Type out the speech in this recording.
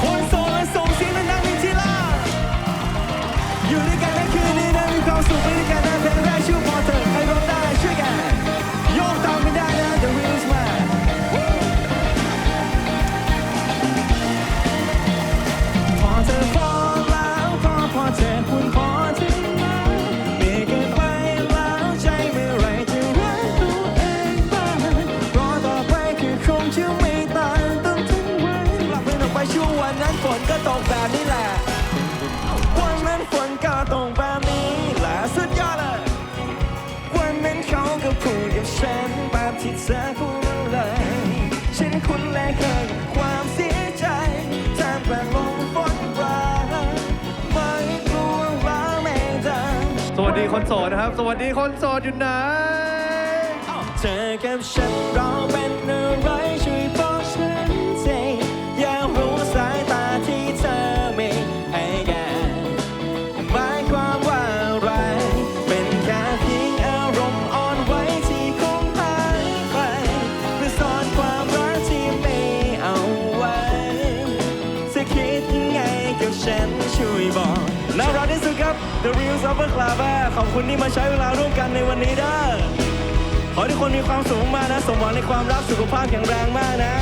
ค หรับเพลงต่อไปช่วงวันนั้นฝนก็ตกแบบนี้แหละ วันนั้นฝนก็ตกแบบนี้แหละสุดยอดเลย วันนั้นเขาก็พูดกับฉันแบบที่เธอพูดมาเลย ฉันคุ้นและเคยกับความเสียใจท่ามกลางลมฝนปราไม่กลัวร้าวไม่ดังสวัสดีคนโสดนะครับ สวัสดีคนโสดอยู่ไหน เธอกับฉันเราเป็นอะ The Real Super Club ขอบคุณที่มาใช้เวลาร่วมกันในวันนี้เด้อขอให้ทุกคนมีความสุขมากนะ สมหวังในความรักสุขภาพแข็งแรงมากนะ